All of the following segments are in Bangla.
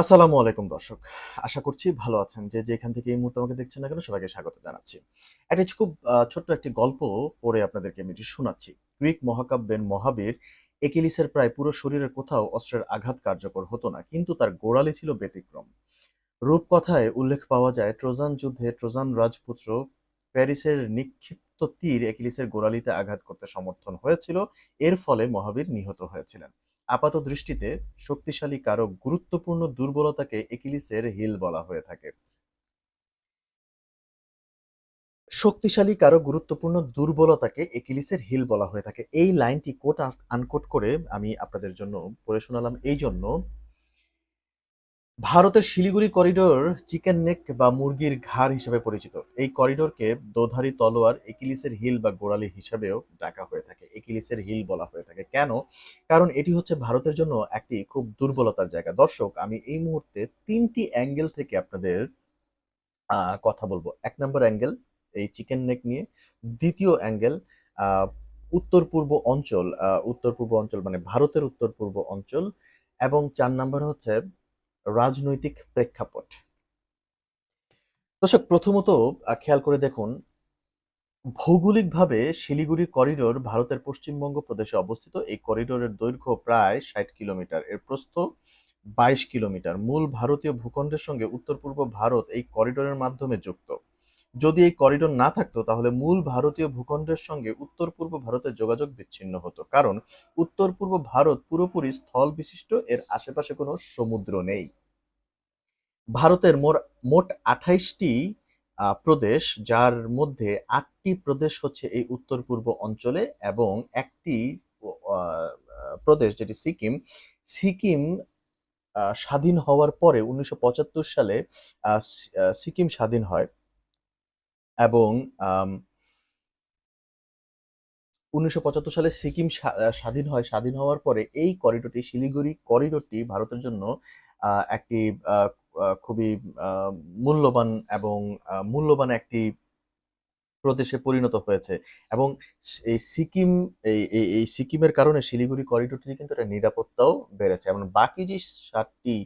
আসসালামু আলাইকুম দর্শক। আশা করছি ভালো আছেন। যে যেখান থেকে এই মুহূর্তে আমাকে দেখছেন না কেন, সবাইকে স্বাগত জানাচ্ছি। একটা খুব ছোট্ট একটি গল্প পড়ে আপনাদেরকে আমি শোনাচ্ছি। গ্রিক মহাকাব্যের মহাবীর একিলিসের প্রায় পুরো শরীরের কোথাও অস্ত্রের আঘাত কার্যকর হতো না, কিন্তু তার গোড়ালি ছিল ব্যতিক্রম। রূপকথায় উল্লেখ পাওয়া যায় ট্রোজান যুদ্ধে ট্রোজান রাজপুত্র প্যারিসের নিক্ষিপ্ত তীর একিলিসের গোড়ালিতে আঘাত করতে সমর্থন হয়েছিল। এর ফলে মহাবীর নিহত হয়েছিলেন। আপাত দৃষ্টিতে শক্তিশালী কারও গুরুত্বপূর্ণ দুর্বলতাকে একিলিসের হিল বলা হয়ে থাকে। শক্তিশালী কারও গুরুত্বপূর্ণ দুর্বলতাকে একিলিসের হিল বলা হয়ে থাকে। এই লাইনটি কোট আনকোট করে আমি আপনাদের জন্য পড়ে শোনালাম। এই জন্য ভারতের শিলিগুড়ি করিডোর চিকেন নেক বা মুরগির ঘাড় হিসেবে পরিচিত। এই করিডোরকে দোধারি তলোয়ার, একিলিসের হিল বা গোড়ালি হিসাবেও ডাকা হয়ে থাকে। একিলিসের হিল বলা হয়ে থাকে। কেন? কারণ এটি হচ্ছে ভারতের জন্য একটি খুব দুর্বলতার জায়গা। দর্শক, আমি এই মুহূর্তে তিনটি অ্যাঙ্গেল থেকে আপনাদের কথা বলব। এক নম্বর অ্যাঙ্গেল, এই চিকেন নেক নিয়ে। দ্বিতীয় অ্যাঙ্গেল উত্তর পূর্ব অঞ্চল উত্তর পূর্ব অঞ্চল মানে ভারতের উত্তর পূর্ব অঞ্চল। এবং চার নম্বর হচ্ছে রাজনৈতিক প্রেক্ষাপট। দর্শক, প্রথমত খেয়াল করে দেখুন, ভৌগোলিকভাবে শিলিগুড়ি করিডোর ভারতের পশ্চিমবঙ্গ প্রদেশে অবস্থিত। এই করিডোরের দৈর্ঘ্য প্রায় ষাট কিলোমিটার। এর প্রস্থ বাইশ কিলোমিটার। মূল ভারতীয় ভূখণ্ডের সঙ্গে উত্তর পূর্ব ভারত এই করিডোরের মাধ্যমে যুক্ত। যদি এই করিডোর না থাকতো, তাহলে মূল ভারতীয় ভূখণ্ডের সঙ্গে উত্তর পূর্ব ভারতের যোগাযোগ বিচ্ছিন্ন হতো। কারণ, উত্তর পূর্ব ভারত পুরোপুরি স্থল বিশিষ্ট, এর আশেপাশে কোনো সমুদ্র নেই। ভারতের মোট আঠাইশটি প্রদেশ, যার মধ্যে আটটি প্রদেশ হচ্ছে এই উত্তর পূর্ব অঞ্চলে এবং একটি প্রদেশ যেটি সিকিম। সিকিম স্বাধীন হওয়ার পরে উনিশশো পঁচাত্তর সালে সিকিম স্বাধীন হয়। এবং উনিশশো পঁচাত্তর সালে সিকিম স্বাধীন হয়। স্বাধীন হওয়ার পরে এই করিডোরটি শিলিগুড়ি করিডোরটি ভারতের জন্য একটি খুবই মূল্যবান এবং মূল্যবান একটি প্রদেশে পরিণত হয়েছে। এবং এই সিকিম, এই এই সিকিমের কারণে শিলিগুড়ি করিডোরটি কিন্তু একটা নিরাপত্তাও বেড়েছে। এবং বাকি যে সাতটি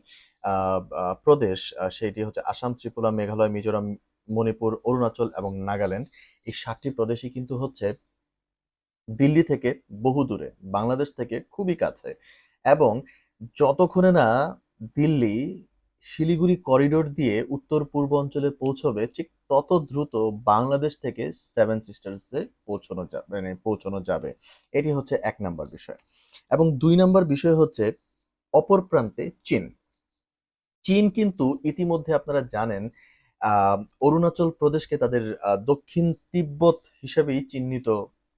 প্রদেশ সেটি হচ্ছে আসাম, ত্রিপুরা, মেঘালয়, মিজোরাম মণিপুর, অরুণাচল এবং নাগাল্যান্ড, এই সাতটি প্রদেশই কিন্তু হচ্ছে দিল্লি থেকে বহু দূরে, বাংলাদেশ থেকে খুবই কাছে। এবং যতক্ষণে না দিল্লি শিলিগুড়ি করিডোর দিয়ে উত্তর পূর্ব অঞ্চলে পৌঁছবে, ঠিক তত দ্রুত বাংলাদেশ থেকে সেভেন সিস্টার্সে পৌঁছানো যাবে মানে পৌঁছানো যাবে। এটি হচ্ছে এক নাম্বার বিষয়। এবং দুই নাম্বার বিষয় হচ্ছে অপর প্রান্তে চীন। চীন কিন্তু ইতিমধ্যে আপনারা জানেন অরুণাচল প্রদেশকে তাদের দক্ষিণ তিব্বত হিসেবেই চিহ্নিত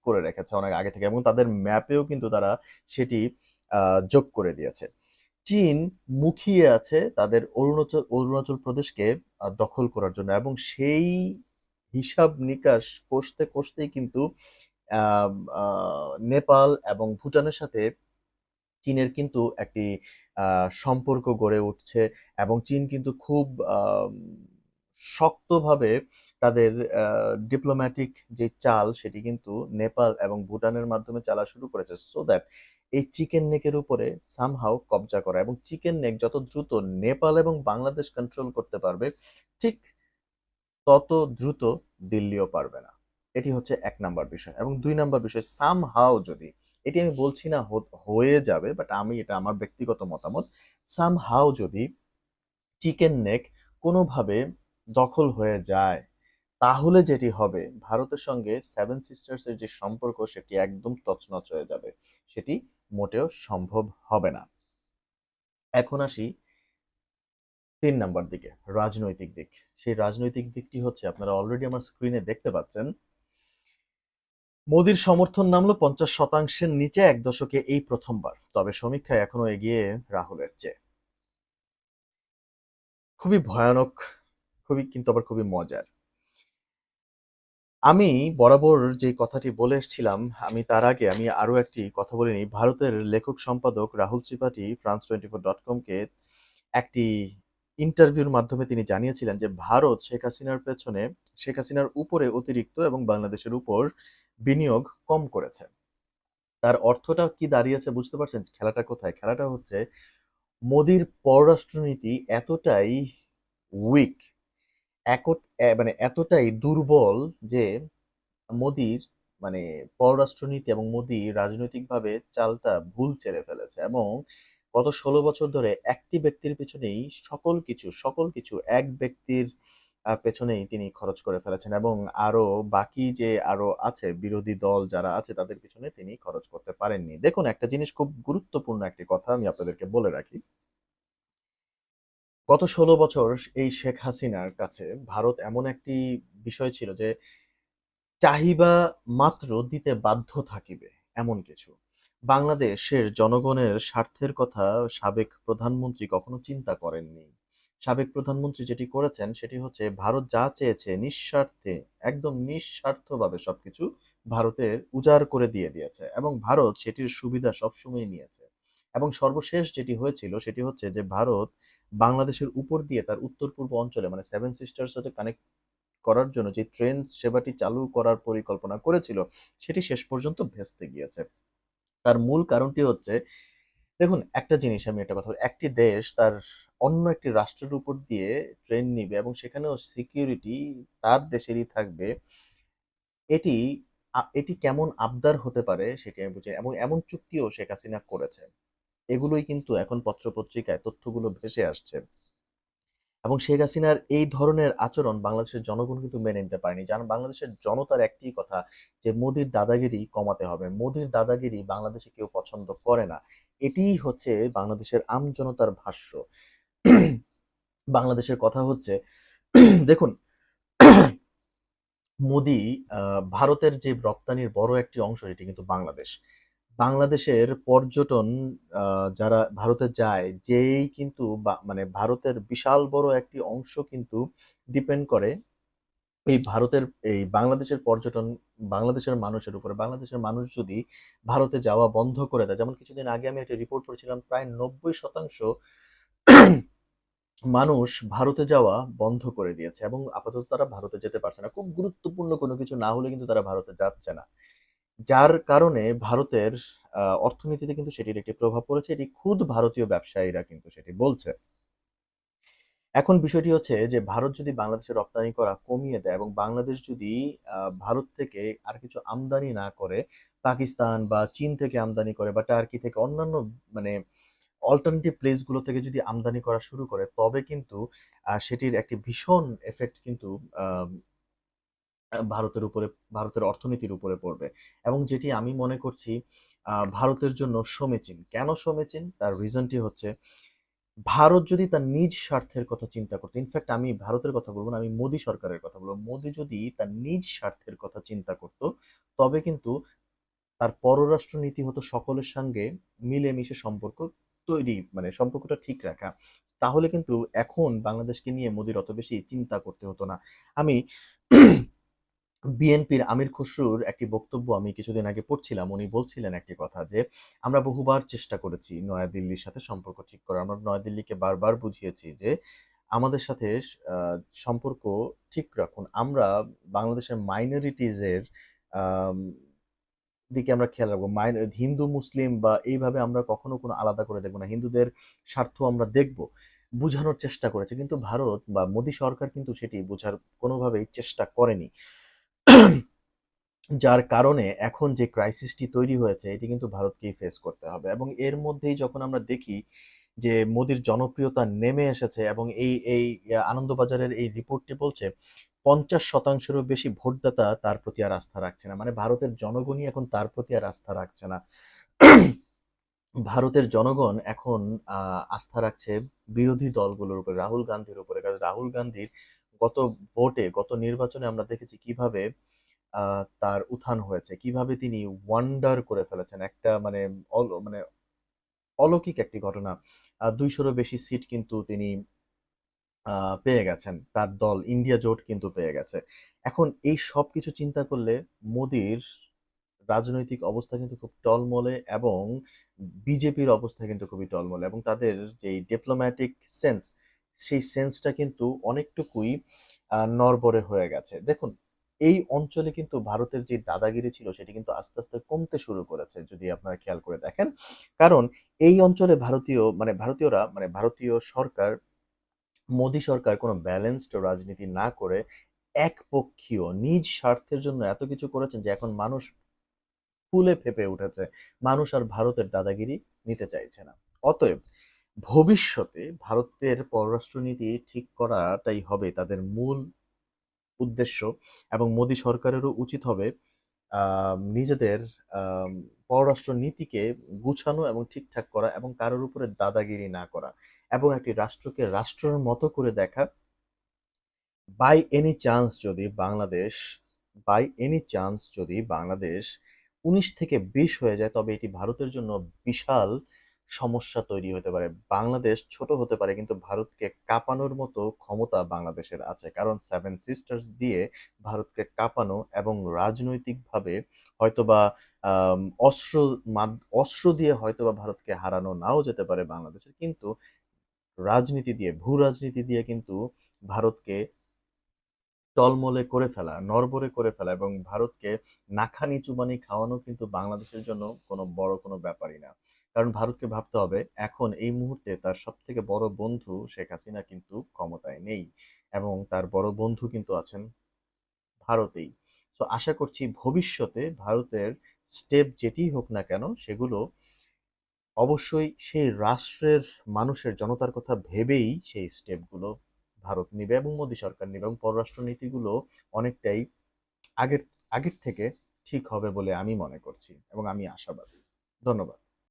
করে রেখেছে অনেক আগে থেকে এবং তাদের ম্যাপেও কিন্তু তারা সেটি যোগ করে দিয়েছে। চীন মুখিয়ে আছে তাদের অরুণাচল অরুণাচল প্রদেশকে দখল করার জন্য এবং সেই হিসাব নিকাশ কষতে কষতেই কিন্তু নেপাল এবং ভুটানের সাথে চীনের কিন্তু একটি সম্পর্ক গড়ে উঠছে এবং চীন কিন্তু খুব শক্তভাবে তাদের ডিপ্লোম্যাটিক যে চাল সেটি কিন্তু নেপাল এবং ভুটানের মাধ্যমে চালা শুরু করেছে। সো দ্যাট এই চিকেন নেকের উপরে সামহাও কবজা করা এবং চিকেন নেক যত দ্রুত নেপাল এবং বাংলাদেশ কন্ট্রোল করতে পারবে, ঠিক তত দ্রুত দিল্লিও পারবে না। এটি হচ্ছে এক নাম্বার বিষয়। এবং দুই নাম্বার বিষয় সামহাও যদি, এটি আমি বলছি না হয়ে যাবে বাট আমি এটা আমার ব্যক্তিগত মতামত সামহাও যদি চিকেন নেক কোনোভাবে দখল হয়ে যায়, তাহলে যেটি হবে, ভারতের সঙ্গে সেভেন সিস্টার্সের যে সম্পর্ক, সেটি একদম তছনছ হয়ে যাবে। সেটি মোটেও সম্ভব হবে না। এখন আসি তিন নাম্বার দিকে, রাজনৈতিক দিক। সেই রাজনৈতিক দিকটি হচ্ছে, আপনারা অলরেডি আমার স্ক্রিনে দেখতে পাচ্ছেন, মোদির সমর্থন নামলো পঞ্চাশ শতাংশের নিচে এক দশকে এই প্রথমবার। তবে সমীক্ষায় এখনও এগিয়ে রাহুলের চেয়ে। খুবই ভয়ানক খুবই কিন্তু আবার খুবই মজার। আমি বরাবর যে কথাটি বলে এসেছিলাম, আমি তার আগে আমি আরও একটি কথা বলে নিই। ভারতের লেখক সম্পাদক Rahul Tripathi France twenty four dot কমকে একটি ইন্টারভিউর মাধ্যমে তিনি জানিয়েছিলেন যে, ভারত শেখ হাসিনার পেছনে, শেখ হাসিনার উপরে অতিরিক্ত এবং বাংলাদেশের উপর বিনিয়োগ কম করেছে। তার অর্থটা কি দাঁড়িয়েছে বুঝতে পারছেন? খেলাটা কোথায়? খেলাটা হচ্ছে মোদির পররাষ্ট্রনীতি এতটাই উইক মানে এতটাই দুর্বল যে মোদির মানে পররাষ্ট্রনীতি এবং মোদি রাজনৈতিকভাবে চালটা ভুল ছেড়ে ফেলেছে এবং গত ষোলো বছর ধরে একটি ব্যক্তির পেছনেই সকল কিছু সকল কিছু এক ব্যক্তির পেছনেই তিনি খরচ করে ফেলেছেন এবং আরও বাকি যে আরও আছে বিরোধী দল যারা আছে তাদের পিছনে তিনি খরচ করতে পারেননি। দেখুন, একটা জিনিস খুব গুরুত্বপূর্ণ একটি কথা আমি আপনাদেরকে বলে রাখি। গত ষোলো বছর এই শেখ হাসিনার কাছে ভারত এমন একটি বিষয় ছিল যে, চাহিবা মাত্র দিতে বাধ্য থাকিবে, এমন কিছু। বাংলাদেশের জনগণের স্বার্থের কথা সাবেক প্রধানমন্ত্রী কখনো চিন্তা করেননি। সাবেক প্রধানমন্ত্রী যেটি করেছেন সেটি হচ্ছে, ভারত যা চেয়েছে নিঃস্বার্থে, একদম নিঃস্বার্থভাবে সবকিছু ভারতের উজাড় করে দিয়ে দিয়েছে এবং ভারত সেটির সুবিধা সবসময় নিয়েছে। এবং সর্বশেষ যেটি হয়েছিল সেটি হচ্ছে যে, ভারত বাংলাদেশের উপর দিয়ে তার উত্তর পূর্ব অঞ্চলে মানে সেভেন সিস্টার সাথে কানেক্ট করার জন্য যে ট্রেন সেবাটি চালু করার পরিকল্পনা করেছিল, সেটি শেষ পর্যন্ত ভেস্তে গিয়েছে। তার মূল কারণটি হচ্ছে, দেখুন, একটা জিনিস আমি একটা কথা একটি দেশ তার অন্য একটি রাষ্ট্রের উপর দিয়ে ট্রেন নিবে এবং সেখানেও সিকিউরিটি তার দেশেরই থাকবে, এটি এটি কেমন আবদার হতে পারে সেটি আমি বুঝি এবং এমন চুক্তিও শেখ হাসিনা করেছে। এগুলোই কিন্তু এখন পত্রপত্রিকায় তথ্যগুলো ভেসে আসছে। এবং শেখ হাসিনার এই ধরনের আচরণ বাংলাদেশের জনগণ কিন্তু মেনে নিতে পারেনি। জান বাংলাদেশের জনতার একটি কথা যে, মোদির দাদাগিরি কমাতে হবে। মোদির দাদাগিরি বাংলাদেশে কেউ পছন্দ করে না। এটিই হচ্ছে বাংলাদেশের আম জনতার ভাষ্য। বাংলাদেশের কথা হচ্ছে, দেখুন, মোদি ভারতের যে রপ্তানির বড় একটি অংশ এটি কিন্তু বাংলাদেশ। বাংলাদেশের পর্যটন যারা ভারতে যায়, যেই কিন্তু মানে ভারতের বিশাল বড় একটি অংশ কিন্তু ডিপেন্ড করে এই ভারতের, এই বাংলাদেশের পর্যটন, বাংলাদেশের মানুষের উপরে। বাংলাদেশের মানুষ যদি ভারতে যাওয়া বন্ধ করে দেয়, যেমন কিছুদিন আগে আমি একটা রিপোর্ট করেছিলাম প্রায় নব্বই শতাংশ মানুষ ভারতে যাওয়া বন্ধ করে দিয়েছে এবং আপাতত তারা ভারতে যেতে পারছে না। খুব গুরুত্বপূর্ণ কোনো কিছু না হলে কিন্তু তারা ভারতে যাচ্ছে না। যার কারণে ভারতের অর্থনীতিতে কিন্তু সেটির একটি প্রভাব পড়েছে। এটি খুদ ভারতীয় ব্যবসায়ীরা কিন্তু সেটি বলছে। এখন বিষয়টি হচ্ছে যে, ভারত যদি বাংলাদেশে রপ্তানি করা কমিয়ে দেয় এবং বাংলাদেশ যদি ভারত থেকে আর কিছু আমদানি না করে, পাকিস্তান বা চীন থেকে আমদানি করে বা টার্কি থেকে অন্যান্য মানে অল্টারনেটিভ প্লেসগুলো থেকে যদি আমদানি করা শুরু করে, তবে কিন্তু সেটির একটি ভীষণ এফেক্ট কিন্তু ভারতের উপরে, ভারতের অর্থনীতির উপরে পড়বে। এবং যেটি আমি মনে করছি ভারতের জন্য সমীচীন। কেন সমীচীন? তার রিজনটি হচ্ছে, ভারত যদি তার নিজ স্বার্থের কথা চিন্তা করতো ইনফ্যাক্ট আমি ভারতের কথা বলব না, আমি মোদী সরকারের কথা বলব। মোদী যদি তার নিজ স্বার্থের কথা চিন্তা করত, তবে কিন্তু তার পররাষ্ট্র নীতি হতো সকলের সঙ্গে মিলেমিশে সম্পর্ক তৈরি মানে সম্পর্কটা ঠিক রাখা। তাহলে কিন্তু এখন বাংলাদেশকে নিয়ে মোদির অত বেশি চিন্তা করতে হতো না। আমি বিএনপির আমির খসরুর একটি বক্তব্য আমি কিছুদিন আগে পড়ছিলাম। উনি বলছিলেন একটি কথা যে, আমরা বহুবার চেষ্টা করেছি নয়াদিল্লির সাথে সম্পর্ক ঠিক করার। আমরা নয়াদিল্লিকে বারবার বুঝিয়েছি যে, আমাদের সাথে সম্পর্ক ঠিক রাখুন। আমরা বাংলাদেশের মাইনরিটিজের দিকে আমরা খেয়াল রাখব। হিন্দু, মুসলিম বা এইভাবে আমরা কখনো কোনো আলাদা করে দেখব না। হিন্দুদের স্বার্থ আমরা দেখব। বোঝানোর চেষ্টা করেছে। কিন্তু ভারত বা মোদী সরকার কিন্তু সেটি বোঝার কোনোভাবেই চেষ্টা করেনি। যার কারণে এখন যে ক্রাইসিসটি তৈরি হয়েছে, এটি কিন্তু ভারতকেই ফেস করতে হবে। এবং এর মধ্যেই যখন আমরা দেখি যে মোদির জনপ্রিয়তা নেমে এসেছে এবং এই এই আনন্দবাজারের এই রিপোর্টটি বলছে, পঞ্চাশ শতাংশেরও বেশি ভোটদাতা তার প্রতি আর আস্থা রাখছে না। মানে ভারতের জনগণই এখন তার প্রতি আর আস্থা রাখছে না। ভারতের জনগণ এখন আস্থা রাখছে বিরোধী দলগুলোর উপরে, রাহুল গান্ধীর উপরে। কারণ রাহুল গান্ধীর গত ভোটে গত নির্বাচনে আমরা দেখেছি কীভাবে তার উত্থান হয়েছে, কীভাবে তিনি ওয়ান্ডার করে ফেলেছেন। একটা মানে মানে অলৌকিক একটি ঘটনা। দুইশোরও বেশি সিট কিন্তু তিনি পেয়ে গেছেন। তার দল ইন্ডিয়া জোট কিন্তু পেয়ে গেছে। এখন এই সব কিছু চিন্তা করলে মোদির রাজনৈতিক অবস্থা কিন্তু খুব টলমলে এবং বিজেপির অবস্থা কিন্তু খুবই টলমলে এবং তাদের যে ডিপ্লোম্যাটিক সেন্স সেই সেন্সটা কিন্তু অনেকটুকুই নড়বড়ে হয়ে গেছে। দেখুন, এই অঞ্চলে কিন্তু ভারতের যে দাদাগিরি ছিল, সেটি কিন্তু আস্তে আস্তে কমতে শুরু করেছে, যদি আপনারা খেয়াল করে দেখেন। কারণ এই অঞ্চলে ভারতীয় মানে ভারতীয়রা মানে ভারতীয় সরকার, মোদী সরকার কোনো ব্যালেন্সড রাজনীতি না করে একপক্ষীয়, নিজ স্বার্থের জন্য এত কিছু করেছেন যে এখন মানুষ ফুলে ফেপে উঠেছে। মানুষ আর ভারতের দাদাগিরি নিতে চাইছে না। অতএব ভবিষ্যতে ভারতের পররাষ্ট্রনীতি ঠিক করাটাই হবে তাদের মূল উদ্দেশ্য এবং মোদী সরকারেরও উচিত হবে নিজেদের পররাষ্ট্র নীতিকে গুছানো এবং ঠিকঠাক করা এবং কারোর উপরে দাদাগিরি না করা এবং একটি রাষ্ট্রকে রাষ্ট্রের মতো করে দেখা। বাই এনি চান্স যদি বাংলাদেশ বাই এনি চান্স যদি বাংলাদেশ উনিশ থেকে বিশ হয়ে যায়, তবে এটি ভারতের জন্য বিশাল সমস্যা তৈরি হতে পারে। বাংলাদেশ ছোট হতে পারে, কিন্তু ভারতকে কাঁপানোর মতো ক্ষমতা বাংলাদেশের আছে। কারণ সেভেন সিস্টার্স দিয়ে ভারতকে কাঁপানো এবং রাজনৈতিকভাবে হয়তোবা অস্ত্র অস্ত্র দিয়ে হয়তোবা ভারতকে হারানো নাও যেতে পারে বাংলাদেশের। কিন্তু রাজনীতি দিয়ে, ভূ রাজনীতি দিয়ে কিন্তু ভারতকে টলমলে করে ফেলা, নড়বড়ে করে ফেলা এবং ভারতকে নাখানি চুবানি খাওয়ানো কিন্তু বাংলাদেশের জন্য কোনো বড় কোনো ব্যাপারই না। কারণ ভারতকে ভাবতে হবে, এখন এই মুহূর্তে তার সব থেকে বড় বন্ধু শেখ হাসিনা কিন্তু ক্ষমতায় নেই এবং তার বড় বন্ধু কিন্তু আছেন ভারতেই। তো আশা করছি ভবিষ্যতে ভারতের স্টেপ যেটিই হোক না কেন, সেগুলো অবশ্যই সেই রাষ্ট্রের মানুষের জনতার কথা ভেবেই সেই স্টেপগুলো ভারত নেবে এবং মোদী সরকার নেবে এবং পররাষ্ট্র নীতিগুলো অনেকটাই আগের আগের থেকে ঠিক হবে বলে আমি মনে করছি এবং আমি আশাবাদী। ধন্যবাদ।